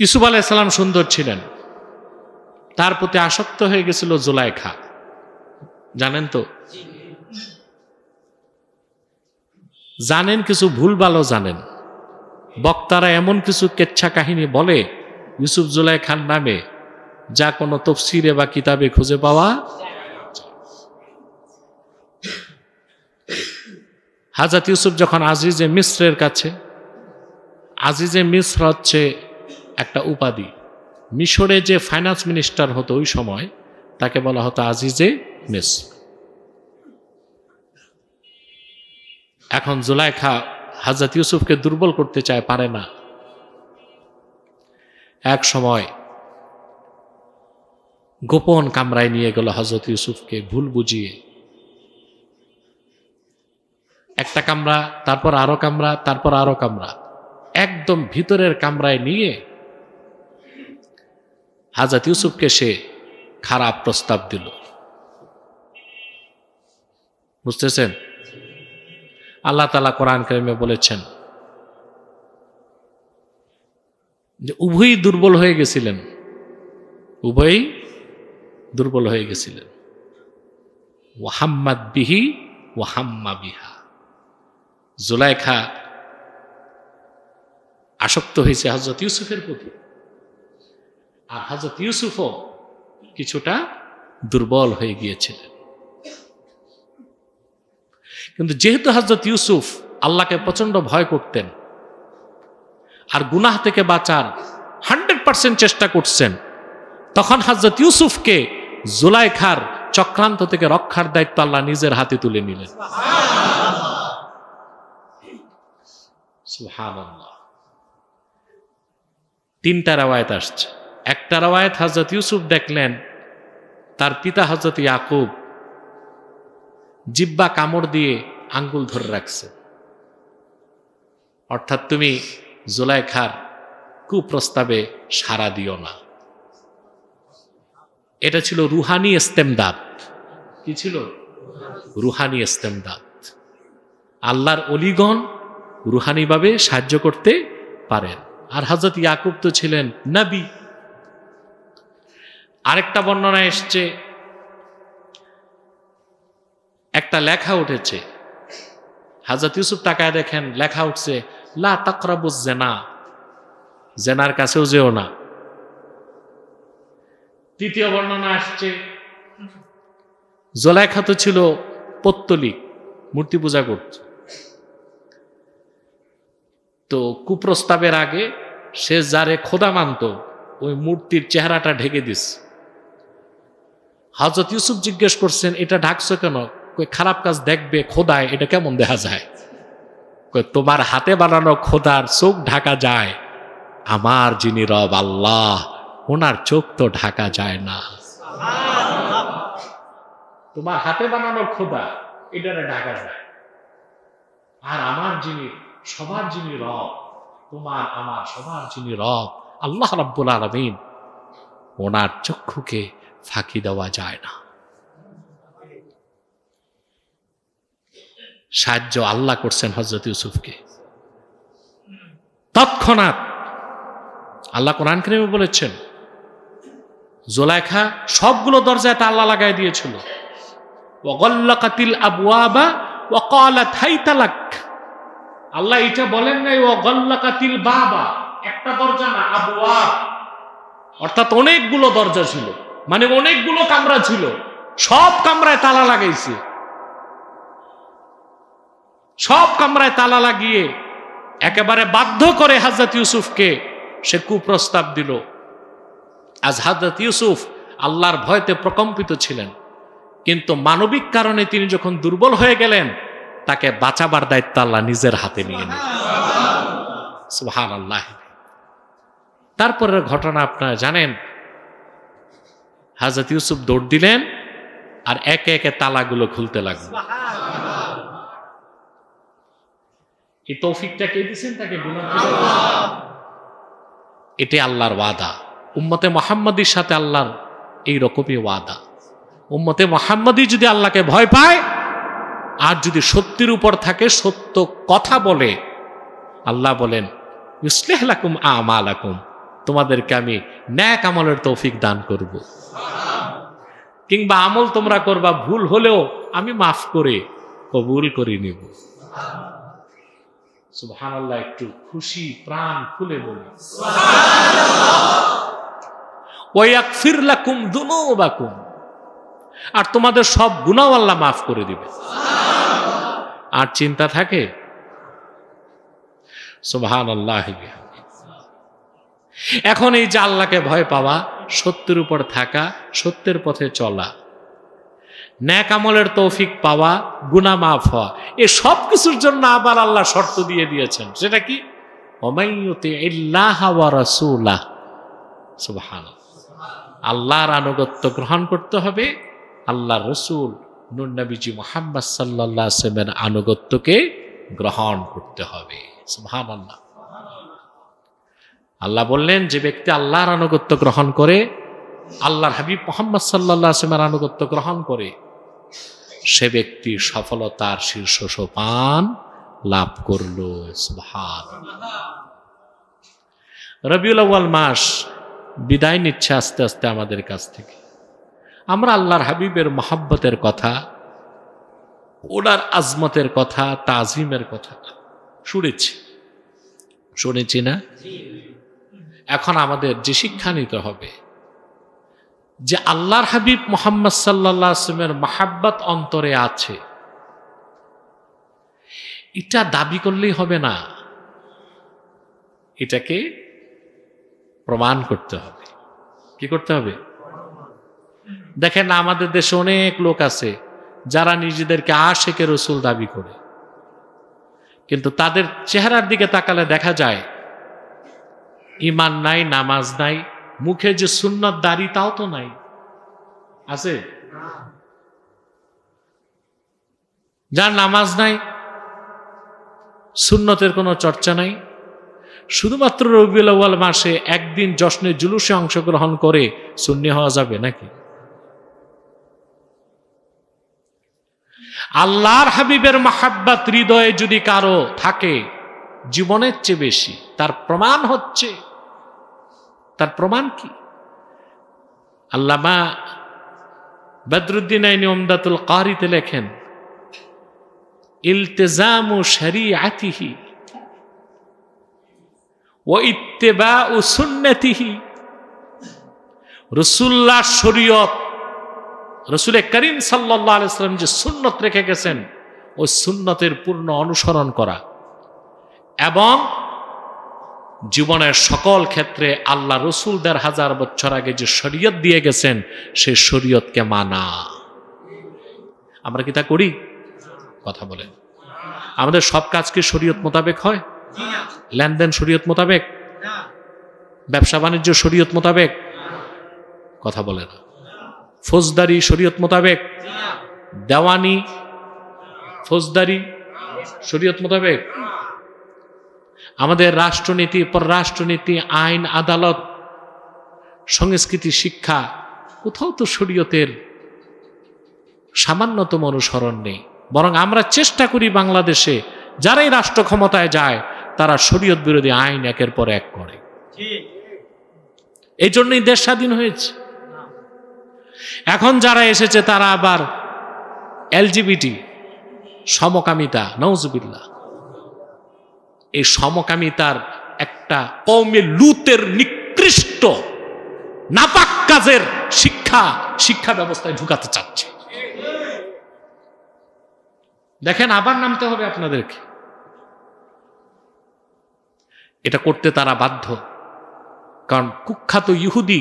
ইসুফ আলাইসাল্লাম সুন্দর ছিলেন। তার প্রতি আসক্ত হয়ে গেছিল জুলাইখা। জানেন তো? জানেন কিছু ভুল ভালো জানেন। বক্তারা এমন কিছু কেচ্ছা কাহিনী বলে ইউসুফ জুলাই খান নামে, যা কোনো তফসিরে বা কিতাবে খুঁজে পাওয়া হাজাত ইউসুফ যখন আজিজে মিশ্রের কাছে, আজিজে মিশ্র হচ্ছে একটা উপাধি। মিশরে যে ফাইন্যান্স মিনিস্টার হতো ওই সময়, তাকে বলা হতো আজিজে মিশ্র এখন জুলাইখা হাজরত ইউসুফকে দুর্বল করতে চায়, পারে না। এক সময় গোপন কামরায় নিয়ে গেল হজরত ইউসুফকে, ভুল বুঝিয়ে। একটা কামরা, তারপর আরও কামরা, তারপর আরও কামরা। একদম ভিতরের কামরায় নিয়ে হাজরত ইউসুফকে সে খারাপ প্রস্তাব দিল। বুঝতেছেন? আল্লাহ তালা কোরআন কারিমে বলেছেন যে, উভয়ই দুর্বল হয়ে গেছিলেন। উভয়ই দুর্বল হয়ে গেছিলেন। ওয়াহাম্মাদ বিহি ওয়াহাম্মা বিহা। জুলাইখা আসক্ত হয়েছে হজরত ইউসুফের প্রতি। আর হজরত ইউসুফও কিছুটা দুর্বল হয়ে গিয়েছিলেন। কিন্তু যেহেতু হজরত ইউসুফ আল্লাহকে প্রচণ্ড ভয় করতেন আর গুনাহ থেকে বাঁচার হান্ড্রেড পার্সেন্ট চেষ্টা করছেন, তখন হজরত ইউসুফকে জুলাইখার চক্রান্ত থেকে রক্ষার দায়িত্ব আল্লাহ নিজের হাতে তুলে নিলেন। তিনটা রাওয়ায়ত আসছে। একটা রাওয়ায়ত হজরত ইউসুফ দেখলেন, তার পিতা হজরত ইয়াকুব জিব্বা কামড় দিয়ে আঙ্গুল ধরে রাখছে। অর্থাৎ তুমি জুলাইখার কুপ্রস্তাবে সাড়া দিও না। এটা ছিল রুহানি ইস্তেমদাদ। কি ছিল? রুহানি ইস্তেমদাদ। আল্লাহর অলিগণ রুহানিভাবে সাহায্য করতে পারেন। আর হজরত ইয়াকুব তো ছিলেন নবী। আরেকটা বর্ণনা এসছে। একটা লেখা উঠেছে। হাজরত ইউসুফ টাকায় দেখেন, লেখা উঠছে, লা তাকরাবু জেনা। জেনার কাছেও যেও না। তৃতীয় বর্ণনা আসছে, জোলাইখা তো ছিল পত্তলিক মূর্তি পূজা করত। তো কুপ্রস্তাবের আগে সে যারে খোদা মানত, ওই মূর্তির চেহারাটা ঢেকে দিস। হজরত ইউসুফ জিজ্ঞেস করছেন, এটা ঢাকছো কেন? খারাপ কাজ দেখবে, খোদায়, এটা কেমন দেখা যায়? তোমার হাতে বানানো খোদার চোখ ঢাকা যায়। আমার যিনি রব আল্লাহ, ওনার চোখ তো ঢাকা যায় না। তোমার হাতে বানানো খোদা, এটারে ঢাকা যায়। আর আমার যিনি, সবার যিনি রব, তোমার, আমার সবার যিনি রব, আল্লাহ রাব্বুল আলমিন, ওনার চক্ষুকে ফাঁকি দেওয়া যায় না। সাহায্য আল্লাহ করছেন হজরত ইউসুফকে। তৎক্ষণাৎ আল্লাহ কোরআন করিমে বলেছেন, জোলাইখা সবগুলো দরজায় তা আল্লাহ লাগাই দিয়েছিল। ওগল্লাকাতিল আবওয়াবা ওয়াকালাত হাইতালাক। আল্লাহ এটা বলেন নাই ওগল্লাকাতিল বাবা। একটা দরজা না, আবওয়াব। অর্থাৎ অনেকগুলো দরজা ছিল। মানে অনেকগুলো কামরা ছিল। সব কামরায় তালা লাগাইছে। সব কামরায় তালা লাগিয়ে একেবারে বাধ্য করে হাজরত ইউসুফকে সে কুপ্রস্তাব দিল। আজ হাজরত ইউসুফ আল্লাহর ভয়তে প্রকম্পিত ছিলেন। কিন্তু মানবিক কারণে তিনি যখন দুর্বল হয়ে গেলেন, তাকে বাঁচাবার দায়িত্ব আল্লাহ নিজের হাতে নিয়ে নিলেন সুহান আল্লাহ তারপরের ঘটনা আপনারা জানেন হাজরত ইউসুফ দৌড় দিলেন আর একে একে তালাগুলো খুলতে লাগল। এই তৌফিকটা কে দিচ্ছেন তাকে এটি আল্লাহর ওয়াদা। উম্মতে মোহাম্মদীর সাথে আল্লাহর এই রকমই ওয়াদা। উম্মতে মোহাম্মদী যদি আল্লাহকে ভয় পায় আর যদি সত্যির উপর থাকে সত্য কথা বলে আল্লাহ বলেন ইসলেহ লাকুম আমালাকুম। তোমাদেরকে আমি ন্যাক আমলের তৌফিক দান করব। কিংবা আমল তোমরা করবা ভুল হলেও আমি মাফ করে কবুল করে নিব। সুবহানাল্লাহ একটু খুশি প্রাণ খুলে বলি। ওয়াকফির লাকুম দুনুবাকুম। আর তোমাদের সব গুনাহ আল্লাহ মাফ করে দিবে আর চিন্তা থাকে? সুবহান আল্লাহ এখন এই যে আল্লাহকে ভয় পাওয়া, সত্যের উপর থাকা, সত্যের পথে চলা, ন্যাক আমলের তৌফিক পাওয়া গুনা মাফ হওয়া, এ সব কিছুর জন্য আবার আল্লাহ শর্ত দিয়ে দিয়েছেন। সেটা কি? আল্লাহর আনুগত্য গ্রহণ করতে হবে। আল্লাহ রসুল নুরনবীজি মোহাম্মদ সাল্লাহ আসলামের আনুগত্যকে গ্রহণ করতে হবে। সুহান আল্লাহ আল্লাহ বললেন, যে ব্যক্তি আল্লাহর আনুগত্য গ্রহণ করে, আল্লাহর হাবিব মোহাম্মদ সাল্লাহ আসলামের আনুগত্য গ্রহণ করে, সে ব্যক্তি সফলতার শীর্ষ সোপান লাভ করল। রবিউল আউ্য়াল মাস বিদায় নিচ্ছে আস্তে আস্তে আমাদের কাছ থেকে। আমরা আল্লাহর হাবিবের মহাব্বতের কথা, ওনার আজমতের কথা, তাজিমের কথা শুনেছি। শুনেছি না? এখন আমাদের যে শিক্ষা নিতে হবে, যে আল্লাহর হাবিব মোহাম্মদ সাল্লাহ আসলামের মাহাব্বত অন্তরে আছে, এটা দাবি করলেই হবে না, এটাকে প্রমাণ করতে হবে। কি করতে হবে? দেখেন আমাদের দেশে অনেক লোক আছে যারা নিজেদেরকে আশেকে রসুল দাবি করে, কিন্তু তাদের চেহারার দিকে তাকালে দেখা যায় ইমান নাই, নামাজ নাই, মুখে যে সুন্নত, দাড়ি তাও তো নাই। আছে? যার নামাজ নাই, সুন্নতের কোনো চর্চা নাই। শুধুমাত্র রবিউল মাসে একদিন জশ্নে জুলুসে অংশগ্রহণ করে সুন্নি হওয়া যাবে নাকি? আল্লাহর হাবিবের মাহাব্বাত হৃদয়ে যদি কারও থাকে, জীবনের চেয়ে বেশি, তার প্রমাণ হচ্ছে তার প্রমাণ কি? আল্লামা বদরুদ্দিন আইনি ওমদাতুল কারিতে লেখেন, ইলতেজাম ইলতেজামু শরিআতিহি ও ইত্তেবা ও সুন্নতিহি। রসুল্লাহ শরীয়ত, রসুল করিম সাল্লাহ আলাইসাল্লাম যে সুন্নত রেখে গেছেন, ওই সুন্নতের পূর্ণ অনুসরণ করা এবং জীবনের সকল ক্ষেত্রে আল্লাহ রসুল দেড় হাজার বছর আগে যে শরীয়ত দিয়ে গেছেন, সে শরীয়তকে মানা। আমরা কি তা করি? কথা বলেন। আমাদের সব কাজ কি শরীয়ত মোতাবেক হয়? লেনদেন শরীয়ত মোতাবেক? ব্যবসা বাণিজ্য শরীয়ত মোতাবেক? কথা বলে না। ফৌজদারি শরীয়ত মোতাবেক? দেওয়ানি, ফৌজদারি শরীয়ত মোতাবেক? আমাদের রাষ্ট্রনীতি পররাষ্ট্রনীতি আইন আদালত সংস্কৃতি শিক্ষা কোথাও তো শরীয়তের সামান্যতম অনুসরণ নেই। বরং আমরা চেষ্টা করি বাংলাদেশে যারাই রাষ্ট্র ক্ষমতায় যায় তারা শরীয়ত বিরোধী আইন একের পর এক করে। এই জন্যই দেশ স্বাধীন হয়েছে। এখন যারা এসেছে তারা আবার এলজিবিটি সমকামিতা নওজবিল্লা এই সমকামিতার একটা কৌমে লুতের নিকৃষ্ট, নাপাক কাজের শিক্ষা শিক্ষা ব্যবস্থায় ঢুকাতে চাচ্ছে। দেখেন, আবার নামতে হবে আপনাদেরকে। এটা করতে তারা বাধ্য। কারণ কুখ্যাত ইহুদি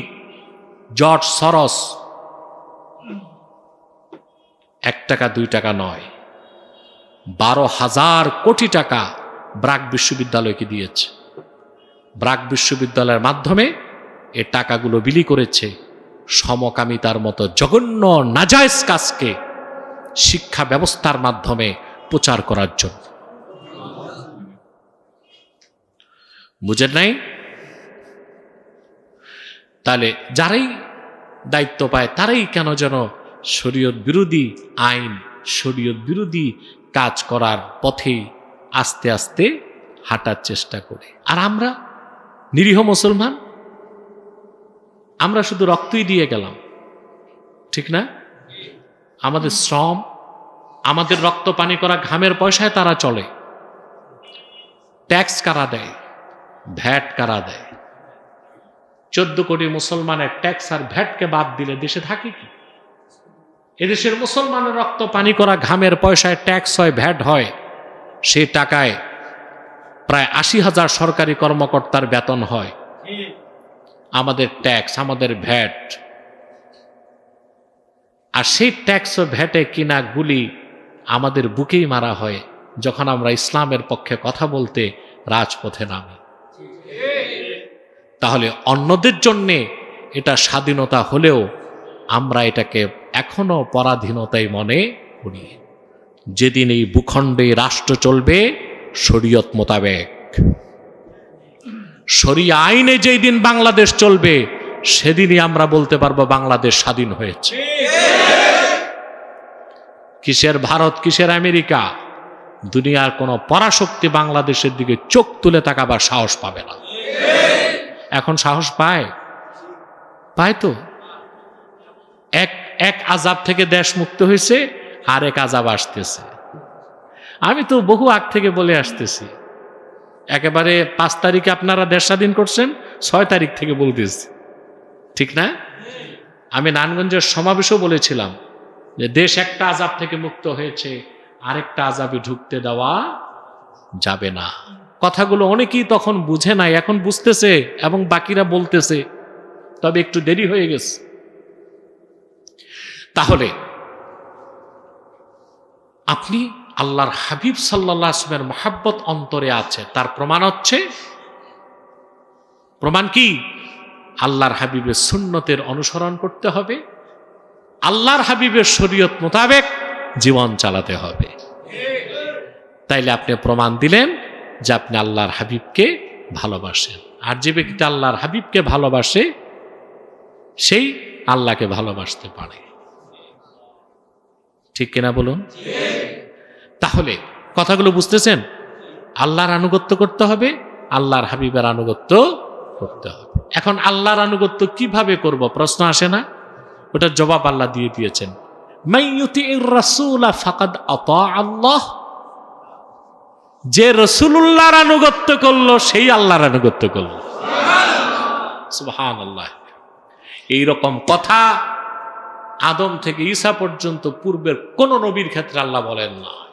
জর্জ সরস এক টাকা, দুই টাকা নয়, বারো হাজার কোটি টাকা ব্রাক বিশ্ববিদ্যালয়কে দিয়েছে। ব্রাক বিশ্ববিদ্যালয়ের মাধ্যমে এ টাকাগুলো বিলি করেছে সমকামিতার মতো জঘন্য নাজায়জ কাজকে শিক্ষা ব্যবস্থার মাধ্যমে প্রচার করার জন্য। বুঝেন নাই? তাহলে যারাই দায়িত্ব পায়, তারাই কেন যেন শরীয়ত বিরোধী আইন, শরীয়ত বিরোধী কাজ করার পথে আস্তে আস্তে হাঁটার চেষ্টা করে। আর আমরা নিরীহ মুসলমান, আমরা শুধু রক্তই দিয়ে গেলাম, ঠিক না? আমাদের শ্রম, আমাদের রক্ত পানি করা ঘামের পয়সায় তারা চলে। ট্যাক্স কারা দেয়? ভ্যাট কারা দেয়? চোদ্দ কোটি মুসলমানের ট্যাক্স আর ভ্যাটকে বাদ দিলে দেশে থাকে কি? এদেশের মুসলমানের রক্ত পানি করা ঘামের পয়সায় ট্যাক্স হয়, ভ্যাট হয়। সে টাকায় প্রায় আশি হাজার সরকারি কর্মকর্তার বেতন হয়। আমাদের ট্যাক্স, আমাদের ভ্যাট। আর সেই ট্যাক্স ভ্যাটে কিনা গুলি আমাদের বুকেই মারা হয় যখন আমরা ইসলামের পক্ষে কথা বলতে রাজপথে নামি। তাহলে অন্যদের জন্যে এটা স্বাধীনতা হলেও আমরা এটাকে এখনও পরাধীনতাই মনে করি। যেদিন এই ভূখণ্ডে রাষ্ট্র চলবে, শরীয়ত মোতাবেক। শরিয়া আইনে যেই দিন বাংলাদেশ চলবে, সেদিনই আমরা বলতে পারব বাংলাদেশ স্বাধীন হয়েছে। কিসের ভারত, কিসের আমেরিকা? দুনিয়ার কোনো পরাশক্তি বাংলাদেশের দিকে চোখ তুলে তাকাবার সাহস পাবে না। এখন সাহস পায়? পায় তো। এক এক আজাব থেকে দেশ মুক্ত হয়েছে আর এক আজাব আসতেছে। আমি তো বহু আগ থেকে বলে আসতেছি। একেবারে পাঁচ তারিখে আপনারা দেশ স্বাধীন করছেন, ছয় তারিখ থেকে বলতেছি। ঠিক না? আমি নানগঞ্জের সমাবেশও বলেছিলাম যে দেশ একটা আজাব থেকে মুক্ত হয়েছে, আরেকটা আজাবে ঢুকতে দেওয়া যাবে না। কথাগুলো অনেকেই তখন বুঝে নাই, এখন বুঝতেছে এবং বাকিরা বলতেছে, তবে একটু দেরি হয়ে গেছে। তাহলে আপনি আল্লাহর হাবিব সাল্লাহ আসমের মহাব্বত অন্তরে আছে, তার প্রমাণ হচ্ছে? প্রমাণ কি? আল্লাহর হাবিবের সুন্নতের অনুসরণ করতে হবে, আল্লাহর হাবিবের শরীয়ত মোতাবেক জীবন চালাতে হবে। তাইলে আপনি প্রমাণ দিলেন যে আপনি আল্লাহর হাবিবকে ভালোবাসেন। আর যে ব্যক্তি আল্লাহর হাবিবকে ভালোবাসে, সেই আল্লাহকে ভালোবাসতে পারে। ঠিক কিনা বলুন? তাহলে কথাগুলো বুঝতেছেন? আল্লাহর আনুগত্য করতে হবে, আল্লাহর হাবিবের আনুগত্য করতে হবে। এখন আল্লাহর আনুগত্য কীভাবে করব? প্রশ্ন আসে না? ওটার জবাব আল্লাহ দিয়ে দিয়েছেন। যে রসুল্লাহর আনুগত্য করল, সেই আল্লাহর আনুগত্য করল। আল্লাহ এইরকম কথা আদম থেকে ঈসা পর্যন্ত পূর্বের কোন নবীর ক্ষেত্রে আল্লাহ বলেন না।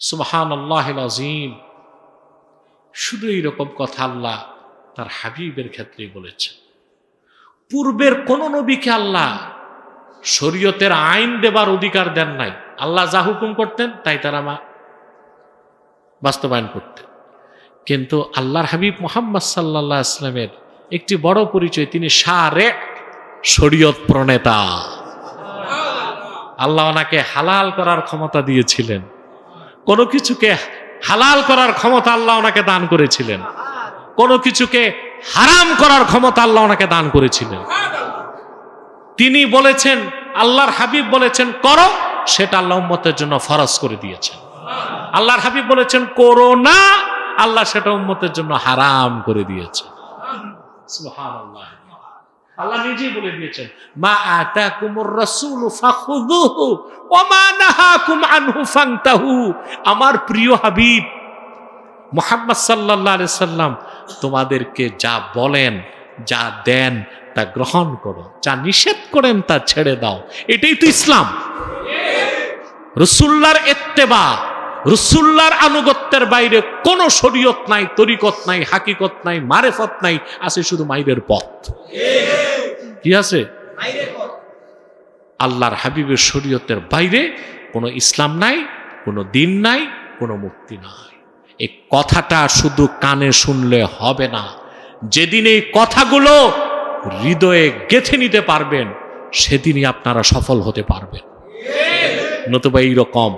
সুবহান আল্লাহ আজিম শুধু এইরকম কথা আল্লাহ তার হাবিবের ক্ষেত্রেই বলেছে পূর্বের কোন নবীকে আল্লাহ শরীয়তের আইন দেবার অধিকার দেন নাই। আল্লাহ যা হুকুম করতেন, তাই তারা মা বাস্তবায়ন করতেন। কিন্তু আল্লাহর হাবিব মোহাম্মদ সাল্লাহ ইসলামের একটি বড় পরিচয়, তিনি সারে শরীয়ত প্রণেতা। আল্লাহ ওনাকে হালাল করার ক্ষমতা দিয়েছিলেন। কোনো কিছুকে হালাল করার ক্ষমতা আল্লাহ ওনাকে দান করেছিলেন। কোনো কিছুকে হারাম করার ক্ষমতা আল্লাহ ওনাকে দান করেছিলেন। তিনি বলেছেন, আল্লাহর হাবিব বলেছেন, করো, সেটা আল্লাহ উম্মতের জন্য ফরজ করে দিয়েছেন। আল্লাহর হাবিব বলেছেন, করো না, আল্লাহ সেটা উম্মতের জন্য হারাম করে দিয়েছেন। সুবহানাল্লাহ। আল্লাহ নিজেই বলে দিয়েছেন, মা রাসূল ওয়া মা নাহাকুম আনহু আমার প্রিয় হাবিব, মুহাম্মদ আলাইহি সাল্লাম তোমাদেরকে যা বলেন, যা দেন তা গ্রহণ করো, যা নিষেধ করেন তা ছেড়ে দাও। এটাই তো ইসলাম। রসুল্লার এত্তেবা রসুল্লার আনুগত্যের বাইরে কোনো শরীয়ত নাই, তরিকত নাই, হাকিকত নাই, মারেফত নাই, আছে শুধু মাইরের পথ। কি আছে? আল্লাহর হাবিবের শরীয়তের বাইরে কোনো ইসলাম নাই, কোনো দিন নাই, কোনো মুক্তি নাই। এই কথাটা শুধু কানে শুনলে হবে না। যেদিন এই কথাগুলো হৃদয়ে গেথে নিতে পারবেন, সেদিনই আপনারা সফল হতে পারবেন। নতুবা এইরকম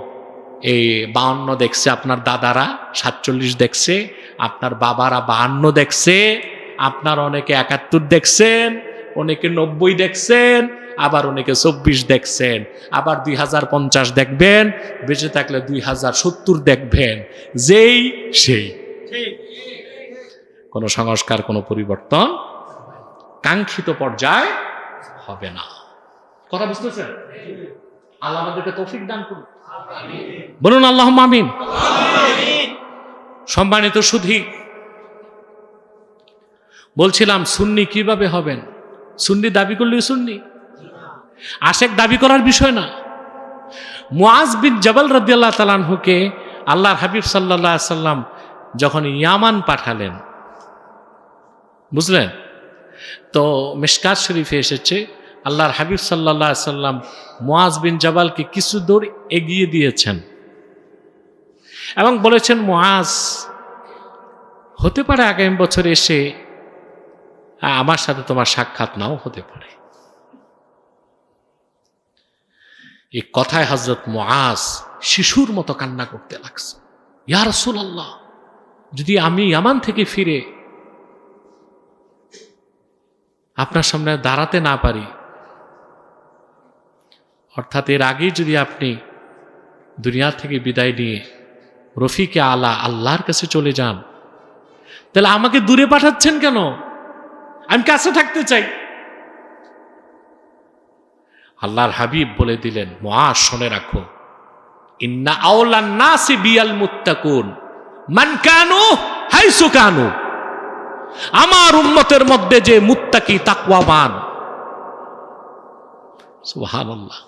এই বাহান্ন দেখছে আপনার দাদারা, সাতচল্লিশ দেখছে, আপনার বাবারা বাহান্ন দেখছে, আপনার অনেকে একাত্তর দেখছেন, অনেকে নব্বই দেখছেন, আবার অনেকে চব্বিশ দেখছেন, আবার দুই হাজার পঞ্চাশ দেখবেন, বেঁচে থাকলে দুই হাজার সত্তর দেখবেন, যেই সেই। কোনো সংস্কার, কোনো পরিবর্তন কাঙ্ক্ষিত পর্যায়ে হবে না। কথা বুঝতেছেন? আল্লাহ আমাদেরকে তৌফিক দান করুন বলুন আল্লাহ আমিন। সম্মানিত সুধী, বলছিলাম, সুন্নি কীভাবে হবেন? সুন্নি দাবি করলেই সুন্নি। আশেক দাবি করার বিষয় না। মুআজ বিন জবাল রদিয়াল্লাহ তালানহুকে আল্লাহর হাবিব সাল্লাহ সাল্লাম যখন ইয়ামান পাঠালেন, বুঝলেন? তো মিসকাত শরীফে এসেছে আল্লাহর হাবিব সাল্লাহ সাল্লাম মোয়াজ বিন জবালকে কিছু দূর এগিয়ে দিয়েছেন। এবং বলেছেন, মুআজ, হতে পারে আগামী বছর এসে আমার সাথে তোমার সাক্ষাৎ নাও, হতে পারে। এই কথায় হজরত মুআজ শিশুর মতো কান্না করতে লাগছে। ইয়া রাসূলুল্লাহ, যদি আমি ইয়ামান থেকে ফিরে আপনার সামনে দাঁড়াতে না পারি অর্থাৎ এর আগে যদি আপনি দুনিয়া থেকে বিদায় নিয়ে রফিকে আলা আল্লাহর কাছে চলে যান, তাহলে আমাকে দূরে পাঠাচ্ছেন কেন? আমি কাছে থাকতে চাই। আল্লাহর হাবিব বলে দিলেন মহা শুনে রাখো। ইন্না আওলান নাসি বিয়াল মুত্তাকুন। মান কানু হাইসু কানু। আমার উম্মতের মধ্যে যে মুত্তাকি তাকওয়াবান। সুবহানাল্লাহ।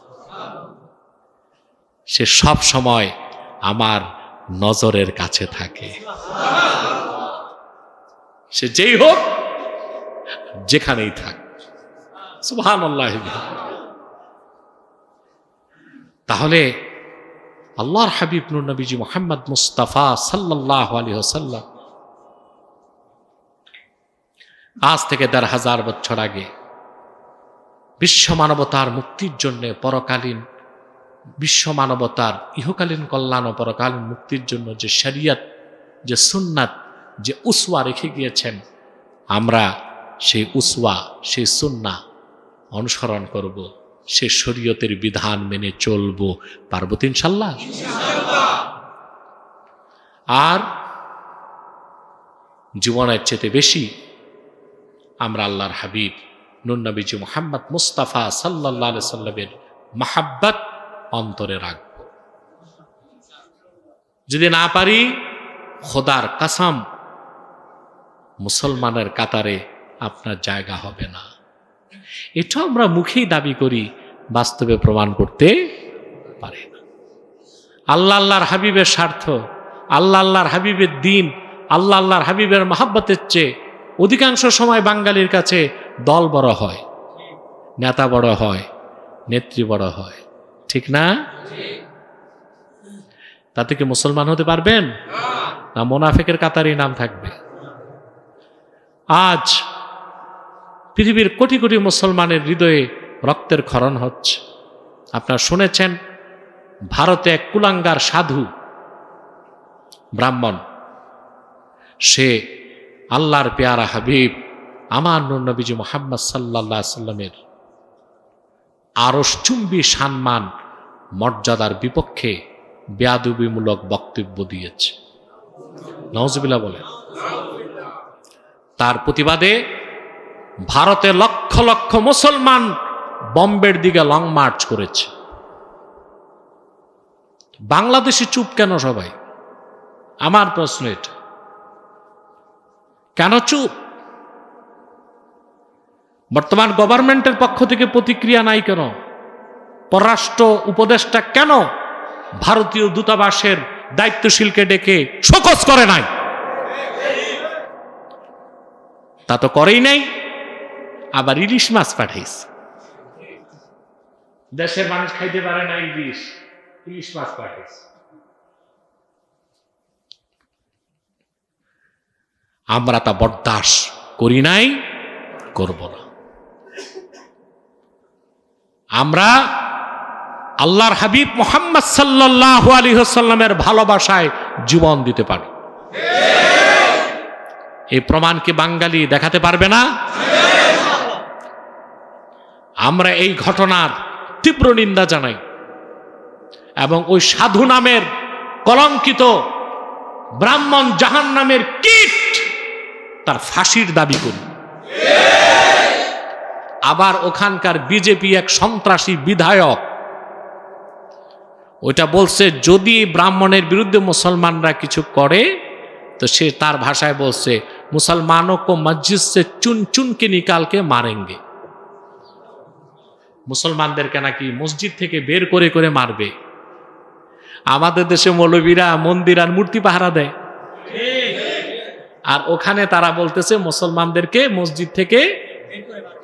সে সব সময় আমার নজরের কাছে থাকে। সে যেই হোক, যেখানেই থাক। সুবহানাল্লাহ। তাহলে আল্লাহর হাবিব নুর নবীজি মোহাম্মদ মুস্তাফা সাল্লাহ আলী হোসাল্লাম আজ থেকে দেড় হাজার বছর আগে বিশ্ব মানবতার মুক্তির জন্য পরকালীন বিশ্ব মানবতার ইহকালীন কল্যাণ ও পরকালীন মুক্তির জন্য যে শরিয়ত, যে সুন্নাত, যে উসওয়া রেখে গিয়েছেন, আমরা সেই উসওয়া, সেই সুন্না অনুসরণ করব, সে শরীয়তের বিধান মেনে চলবো পার্বতী ইনশাল্লাহ আর জীবনের চেতে বেশি আমরা আল্লাহর হাবিব নুন্নবীজি মোহাম্মদ মুস্তাফা সাল্লাহ সাল্লামের মাহাব্বাত অন্তরে রাখব। যদি না পারি, খোদার কাসাম, মুসলমানের কাতারে আপনার জায়গা হবে না। এটা আমরা মুখেই দাবি করি, বাস্তবে প্রমাণ করতে পারে না। আল্লাহ আল্লাহর হাবিবের স্বার্থ, আল্লাহ আল্লাহর হাবিবের দিন, আল্লাহ আল্লাহর হাবিবের মহাব্বতের চেয়ে অধিকাংশ সময় বাঙালির কাছে দল বড় হয়, নেতা বড় হয়, নেত্রী বড় হয়। ঠিক না? তাতে কি মুসলমান হতে পারবেন? না। মোনাফেকের কাতারই নাম থাকবে। আজ পৃথিবীর কোটি কোটি মুসলমানের হৃদয়ে রক্তের ক্ষরণ হচ্ছে। আপনারা শুনেছেন ভারতে এক কুলাঙ্গার সাধু ব্রাহ্মণ সে আল্লাহর পেয়ারা হাবিব আমার নবীজি মোহাম্মদ সাল্লাহ সাল্লামের আরসচুম্বী সম্মান মর্যাদার বিপক্ষে বেয়াদুবিমূলক বক্তব্য দিয়েছে। নওয়াজবিল্লা বলেন, তার প্রতিবাদে ভারতে লক্ষ লক্ষ মুসলমান বম্বের দিকে লং মার্চ করেছে। বাংলাদেশে চুপ কেন সবাই? আমার প্রশ্ন এটা। কেন চুপ? বর্তমান গভর্নমেন্টের পক্ষ থেকে প্রতিক্রিয়া নাই কেন? পররাষ্ট্র উপদেষ্টা কেন ভারতীয় দূতাবাসের দায়িত্বশীলকে ডেকে শোকজ করে নাই? তা তো করেই নাই, আবার ইলিশ মাছ পাঠাইছে। দেশের মানুষ খাইতে পারে না ইলিশ ইলিশ মাছ পাঠাইছে। আমরা তা বরদাস্ত করি নাই, করব না। আমরা আল্লাহর হাবিব মোহাম্মদ সাল্লাহ আলী সাল্লামের ভালোবাসায় জীবন দিতে পারি। এই প্রমাণ কি বাঙালি দেখাতে পারবে না? আমরা এই ঘটনার তীব্র নিন্দা জানাই এবং ওই সাধু নামের কলঙ্কিত ব্রাহ্মণ জাহান নামের কীট তার ফাঁসির দাবি করি। আবার ওখানকার বিজেপি এক সন্ত্রাসী বিধায়ক। ওইটা বলছে যদি ব্রাহ্মণের বিরুদ্ধে মুসলমানরা কিছু করে তো সে তার ভাষায় বলছে মুসলমানও কো মসজিদ সে চুন চুনকে নিকালকে মারেঙ্গে। মুসলমানদেরকে নাকি মসজিদ থেকে বের করে করে মারবে। আমাদের দেশে মৌলবীরা মন্দির আর মূর্তি পাহারা দেয়। আর ওখানে তারা বলতেছে মুসলমানদেরকে মসজিদ থেকে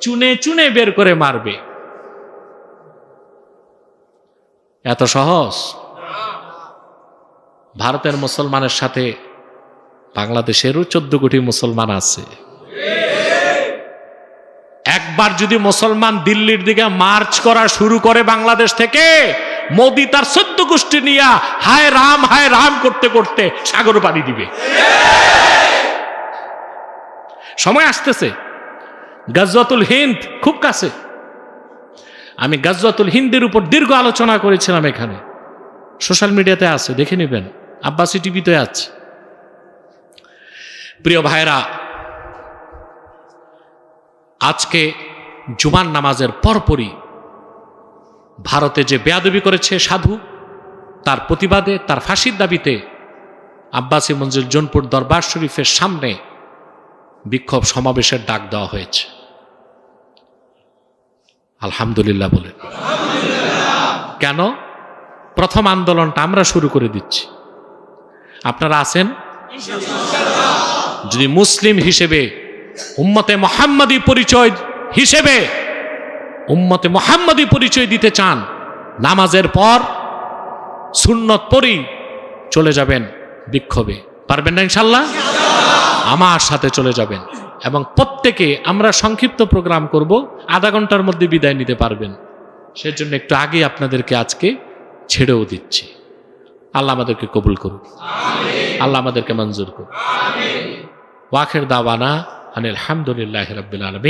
চুনে চুনে বের করে মারবে। এত সহজ? ভারতের মুসলমানের সাথে বাংলাদেশেরও চোদ্দ কোটি মুসলমান আছে। একবার যদি মুসলমান দিল্লির দিকে মার্চ করা শুরু করে বাংলাদেশ থেকে, মোদি তার সদ্য গোষ্ঠী নিয়ে হায় রাম হায় রাম করতে করতে সাগর পাড়ি দিবে। সময় আসতেছে। গজওয়াতুল হিন্দ খুব কাছে। আমি গজওয়াতুল হিন্দের উপর দীর্ঘ আলোচনা করেছিলাম এখানে। সোশ্যাল মিডিয়াতে আছে, দেখে নেবেন। আব্বাসি টিভিতে আছে। প্রিয় ভাইরা আজকে জুমান নামাজের পরপরই ভারতে যে বেয়াদবি করেছে সাধু, তার প্রতিবাদে, তার ফাঁসির দাবিতে আব্বাসী মঞ্জুর জোনপুর দরবার শরীফের সামনে বিক্ষোভ সমাবেশের ডাক দেওয়া হয়েছে। আলহামদুলিল্লাহ বলে। কেন? প্রথম আন্দোলনটা আমরা শুরু করে দিচ্ছি। আপনারা আছেন? যদি মুসলিম হিসেবে, উম্মতে মোহাম্মদী পরিচয় হিসেবে, উম্মতে মোহাম্মদী পরিচয় দিতে চান, নামাজের পর সুন্নত পরেই চলে যাবেন বিক্ষোভে। পারবেন না ইনশাল্লাহ? আমার সাথে চলে যাবেন। এবং প্রত্যেকে আমরা সংক্ষিপ্ত প্রোগ্রাম করব, আধা ঘণ্টার মধ্যে বিদায় নিতে পারবেন। সেজন্য একটু আগে আপনাদেরকে আজকে ছেড়েও দিচ্ছি। আল্লাহ আমাদেরকে কবুল করুন আল্লাহ আমাদেরকে মঞ্জুর করুন ওয়াখের দাওয়ানা আনিল হামদুলিল্লাহ রবিল আলমী